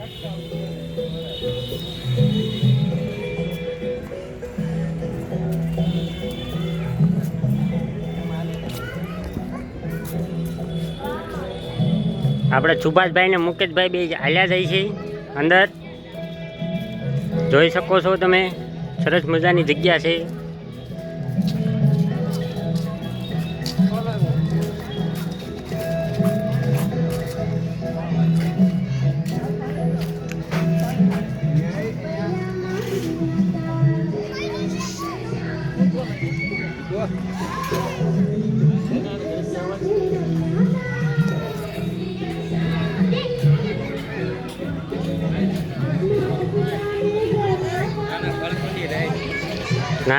આપણે સુભાષભાઈ ને મુકેશભાઈ બે હાલ્યા જાય છે. અંદર. જોઈ શકો છો તમે. સરસ મજાની જગ્યા છે.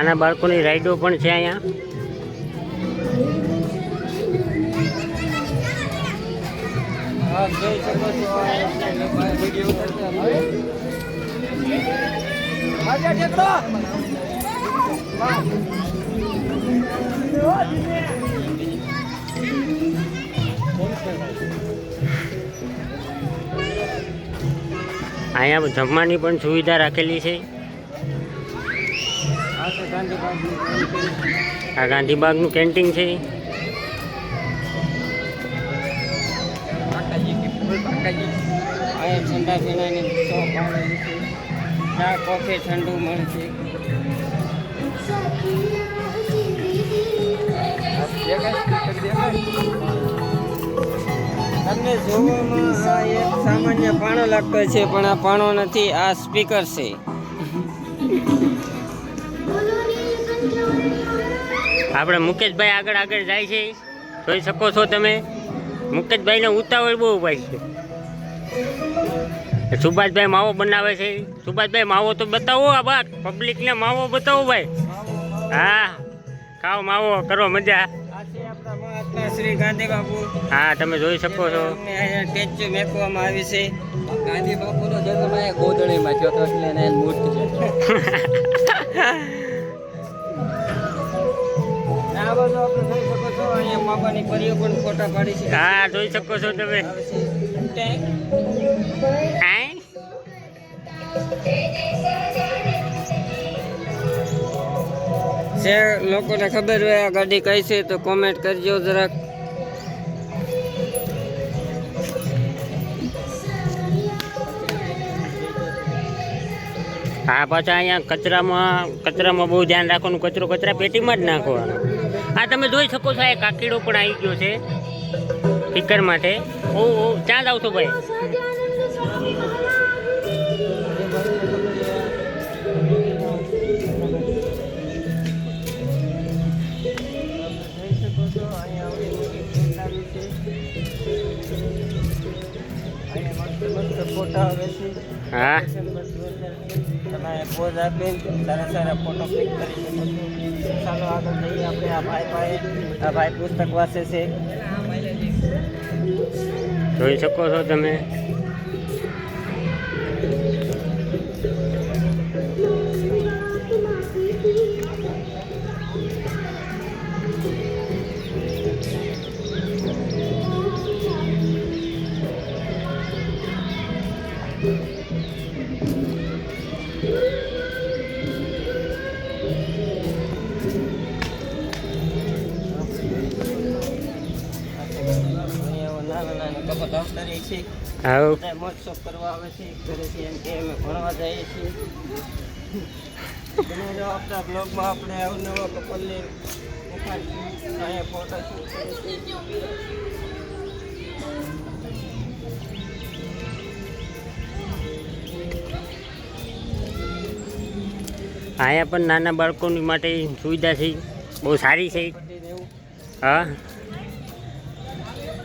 નાના બાળકોની રાઈડો પણ છે અહીંયા. જમવાની પણ સુવિધા રાખેલી છે. આ ગાંધીબાગની કેન્ટીન. છે ઠંડા પીણાની શોપ આવેલી છે ચા કોફી ઠંડુ મળશે તમને જોવામાં આ એક સામાન્ય પાણો લાગતો છે પણ આ પાણો નથી આ સ્પીકર છે. આપણે મુકેશભાઈ આગળ આગળ જાય છે. જોઈ શકો છો તમે. મુકેશભાઈને ઉતાવળ બહુ ભાઈ છે. સુભાષભાઈ માવો બનાવે છે. સુભાષભાઈ માવો તો બતાવો આ બાદ પબ્લિકને માવો બતાવો ભાઈ. હા. ખાઓ માવો કરો મજા. શ્રી ગાંધી બાપુ હા તમે જોઈ શકો છો. સ્ટેચ્યુ મેકવામાં આવી છે ગાંધી બાપુનો જન્મ ગોદડીમાં થયો હતો એટલે મૂર્તિ છે. આપણે જોઈ શકો છો અહીંયા બાબાની પરીઓ પણ ફોટા પાડી છે. હા જોઈ શકો છો તમે. જે લોકોને ખબર હોય આ ગાડી કઈ છે તો કોમેન્ટ કરજો જરાક. હા પાછા અહીંયા કચરામાં કચરામાં બહુ ધ્યાન રાખવાનું કચરો કચરા પેટીમાં જ નાખવાનો. હા, તમે જોઈ શકો છો, આ કાકીડો પણ આવી ગયો છે સ્પીકર માટે. ઓ ઓ ક્યાં જાવ છો ભાઈ. હા? પોઝ આપીને સારા સારા ફોટો ક્લિક કરી ચાલો આગળ જઈએ આપણે. આ ભાઈ ભાઈ આ ભાઈ પુસ્તક વાંચે છે. જોઈ શકો છો તમે? છે. બધા મોજ કરવા આવે છે. ઘરેથી એમ કે અમે ભણવા જઈએ છીએ. તમે જો આપણા બ્લોગમાં આપણે અવનવા કપલને અહીંયા ફોટો શૂટ કરીશું. અહીંયા પણ નાના બાળકોની માટે સુવિધા છે. બહુ સારી છે. હા.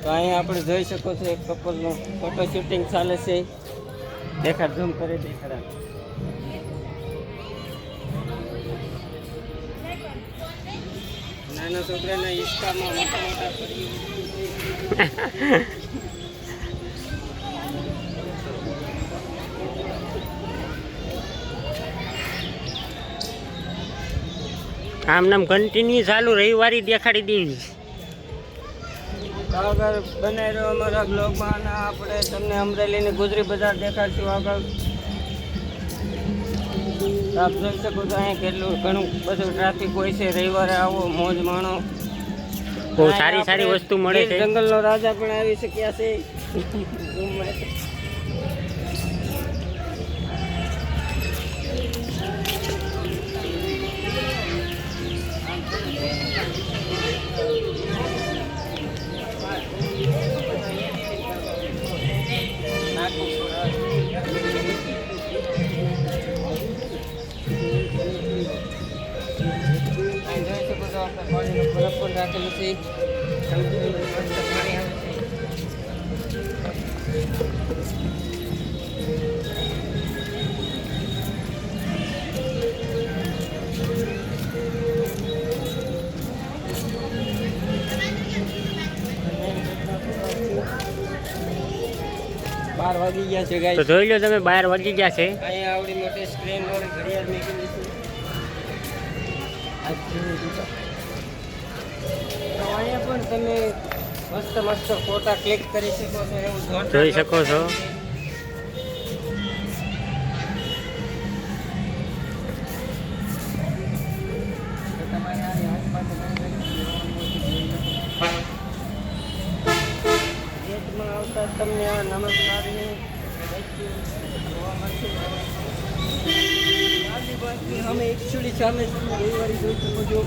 તો અહીંયા આપણે જોઈ શકો છો એક કપલનું ફોટો શૂટિંગ ચાલે છે. દેખાડ ઝૂમ કરી દેખાડા. નાના છોકરાના હિસ્સામાં આમ નામ કન્ટિન્યુ ચાલુ, રવિવારી દેખાડી દેવી. આગળ બનાવી રહ્યો અમારા બ્લોગમાં આપણે તમને અમરેલીની ગુજરી બજાર દેખાડશું આગળ. આપ જોઈ શકો છો અહીંયા કેટલું ઘણું બધું ટ્રાફિક હોય છે. રવિવારે આવો મોજ માણો. બહુ સારી સારી વસ્તુ મળે છે. જંગલનો રાજા પણ આવી શક્યા છે. બાર વાગી ગયા છે તો જોઈ લો તમે બાર વાગી ગયા છે અહીંયા આવડી મોટી સ્ક્રીન વાળી ઘડિયાળ સ્ક્રીનની દુકાન. તો અહીંયા પણ તમે મસ્ત મસ્ત ફોટા ક્લિક કરી શકો છો એવું જોઈ શકો છો. તમને આ નમસ્કારની અમે તમે જોઈ શકો છો.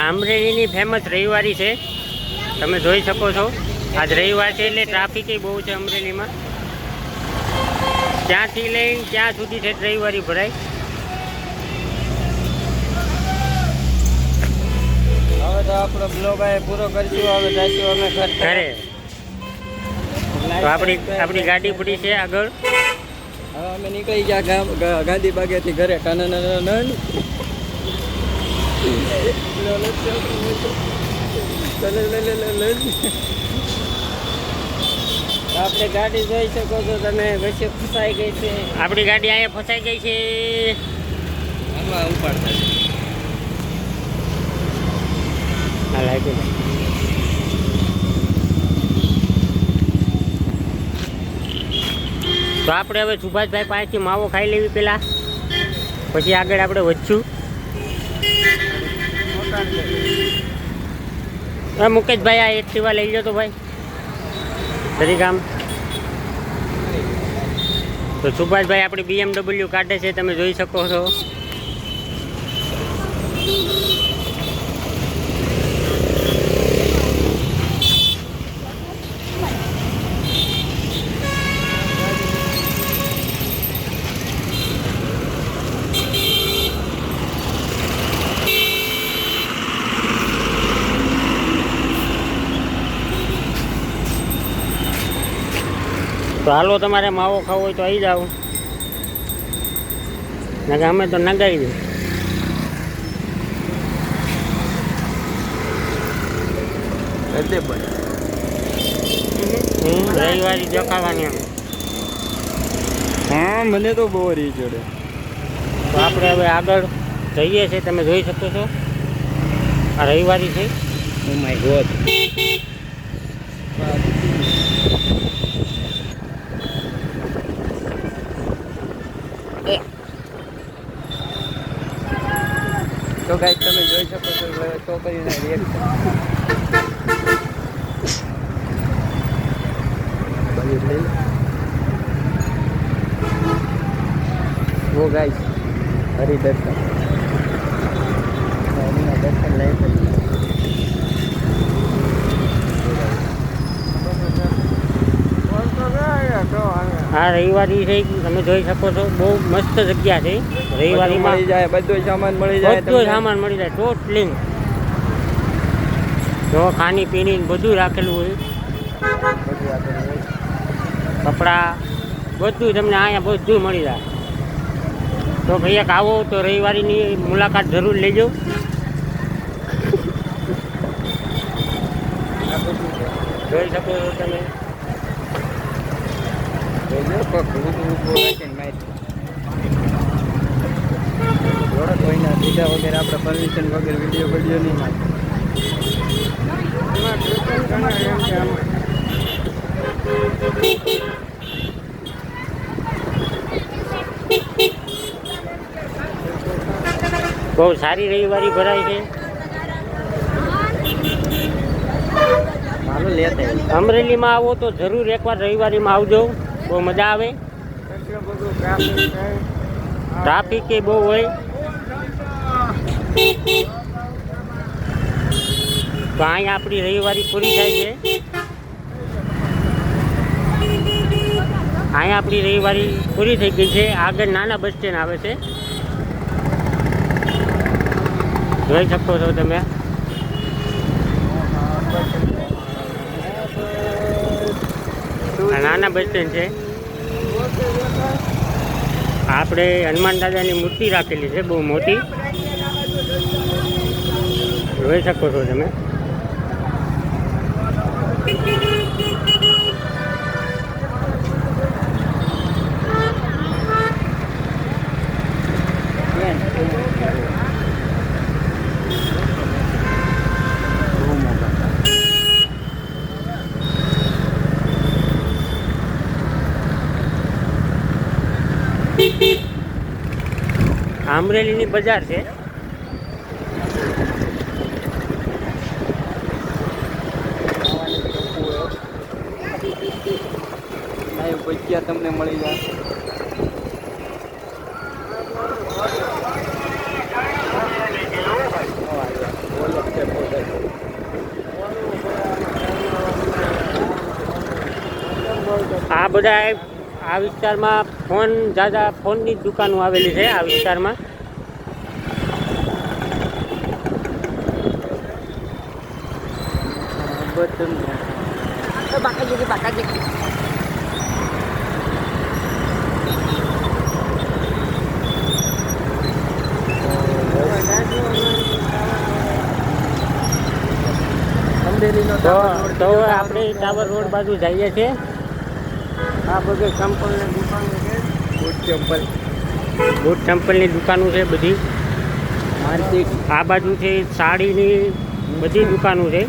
અમરેલીની ફેમસ રવિવારી છે. તમે જોઈ શકો છો. આજ રવિવાર છે એટલે ટ્રાફિક બહુ છે અમરેલીમાં. ત્યાંથી લઈને ત્યાં સુધી છે રવિવારી ભરાય. હવે તો આપણો બ્લોગ આ પૂરો કરશું. હવે જઈશું અમે ઘર તો આપણી આપણી ગાડી પડી છે આગળ. હવે અમે નીકળી ગયા ગાંધી બાગેથી ઘરે. ટનનનનન. આપણે ગાડી જોઈ શકો છો તમે વચ્ચે ફસાઈ ગઈ છે. આપણી ગાડી અહીંયા ફસાઈ ગઈ છે. આમાં ઉપાડતા લાગ્યું તો આપણે હવે સુભાષભાઈ પાસેથી માવો ખાઈ લેવી પેલા. પછી આગળ આપણે વધશું. હા મુકેશભાઈ, આ એક્ટિવા લઈ લો તો ભાઈ. ફરી કામ તો સુભાષભાઈ, આપણી બીએમડબલ્યુ કાઢે છે, તમે જોઈ શકો છો. તો હાલો તમારે માવો ખાવો હોય તો આવી જાઓ. નકા અમે તો નગાવી રવિવારી દેખાવાની એમ હા મને તો બહુ રહી જોડે તો આપણે હવે આગળ જઈએ છીએ તમે જોઈ શકો છો. આ રવિવારી છે. ઓ માય ગોડ તો ગાઈ તમે જોઈ શકો છો છોકરીના રિએક્શન વો ગાઈ હરિદર્શન. દર્શન લઈ શકીએ આ રવિવારી છે, તમે જોઈ શકો છો. બહુ મસ્ત જગ્યા છે. રવિવારીમાં મળી જાય બધું સામાન મળી જાય બધો સામાન મળી જાય ટોટલી જો ખાણી પીણી બધું રાખેલું હોય. કપડાં બધું તમને અહીંયા બધું મળી જાય. તો ભાઈ એક આવો તો રવિવારીની મુલાકાત જરૂર લેજો. જોઈ શકો છો તમે. થોડાક મહિના બીજા વગેરે આપણે પરમિશન વગેરે વીડિયો વીડિયો નહીં નાખે બહુ સારી રવિવારી ભરાય છે. અમરેલીમાં આવો તો જરૂર એકવાર રવિવારીમાં આવજો. બહુ મજા આવે. ટ્રાફિક એ બહુ હોય. તો અહીંયા આપણી રવિવારી પૂરી થાય છે. અહીંયા આપણી રવિવારી પૂરી થઈ ગઈ છે. આગળ નાના બસ સ્ટેન્ડ આવે છે. જોઈ શકો છો તમે? નાના બસ સ્ટેન્ડ છે. આપણે હનુમાન દાદાની મૂર્તિ રાખેલી છે, બહુ મોટી. જોઈ શકો છો તમે? અમરેલીની બજાર છે. ભજીયા તમને મળી જાય. આ બધા આ વિસ્તારમાં ફોન દાદા ફોનની જ દુકાનો આવેલી છે આ વિસ્તારમાં. બટન અમરેલીનો તો ટાવર તો આપણે ટાવર રોડ બાજુ જઈએ છીએ. આ બધું ચંપલની દુકાનો છે. બૂટ ચંપલ. બૂટ ચંપલની દુકાનો છે બધી. માર્કેટ. આ બાજુ છે સાડીની બધી દુકાનો છે.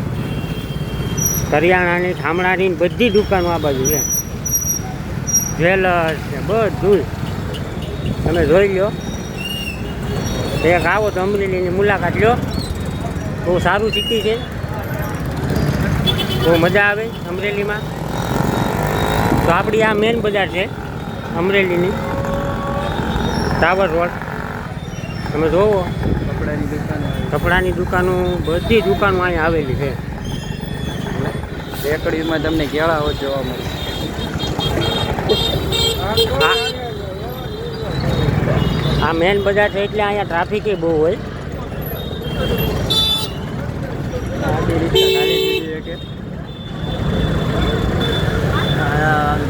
કરિયાણાની ઠામણાની બધી દુકાનો આ બાજુ છે. જ્વેલર્સ છે બધું. તમે જોઈ લો. એક આવો તો અમરેલીની મુલાકાત લો. બહુ સારું સિટી છે. બહુ મજા આવે અમરેલીમાં. તો આપણી આ મેન બજાર છે અમરેલીની. ટાવર રોડ તમે જોવો. કપડાની દુકાન. કપડાની દુકાનો બધી દુકાનો અહીંયા આવેલી છે. રેકડીમાં તમને કેળાઓ જોવા મળે. આ મેન બજાર છે એટલે અહીંયા ટ્રાફિક બહુ હોય.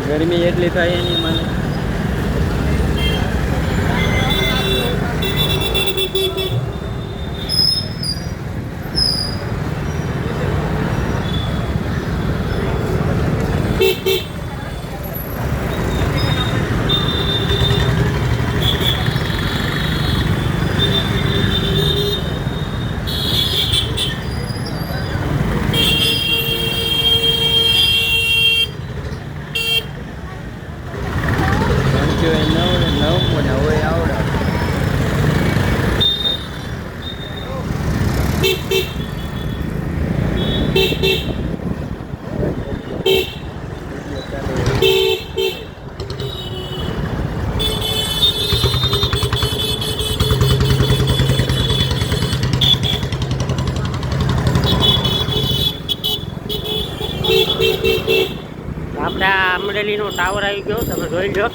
ગરમી એટલી થાય એની મને પંચો એ નવ ને નવ ને હવે આવડે આપણે અમરેલીનો ટાવર આવી ગયો તમે જોઈ લો.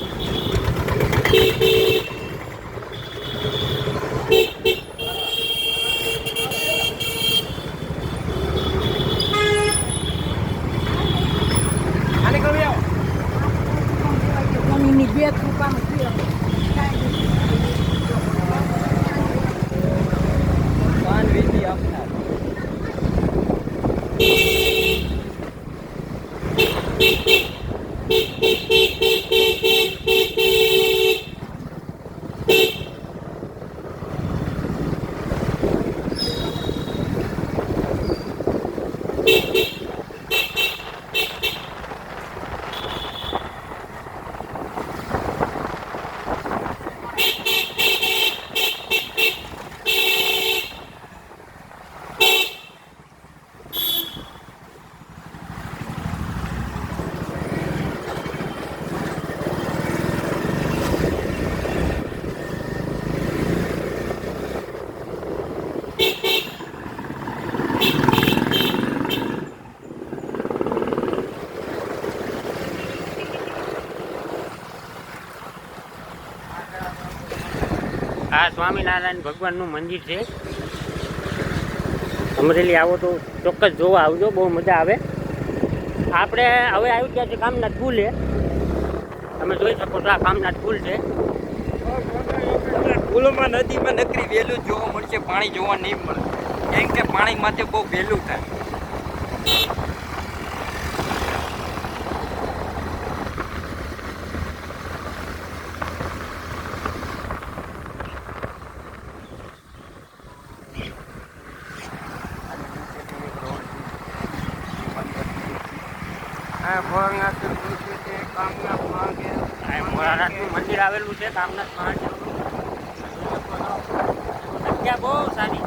આ સ્વામિનારાયણ ભગવાનનું મંદિર છે. અમરેલી આવો તો ચોક્કસ જોવા આવજો, બહુ મજા આવે. આપણે હવે આવી ગયા છે કામનાથ પુલ. તમે જોઈ શકો છો આ કામનાથ પુલ છે. પુલમાં નદીમાં નકરી વહેલું જોવા મળશે, પાણી જોવા નહીં મળે. કેમ કે પાણી માટે બહુ વહેલું થાય આ ભોળાનાથનું મંદિર છે કામનાથ મહાદેવ આ ભોળાનાથનું મંદિર આવેલું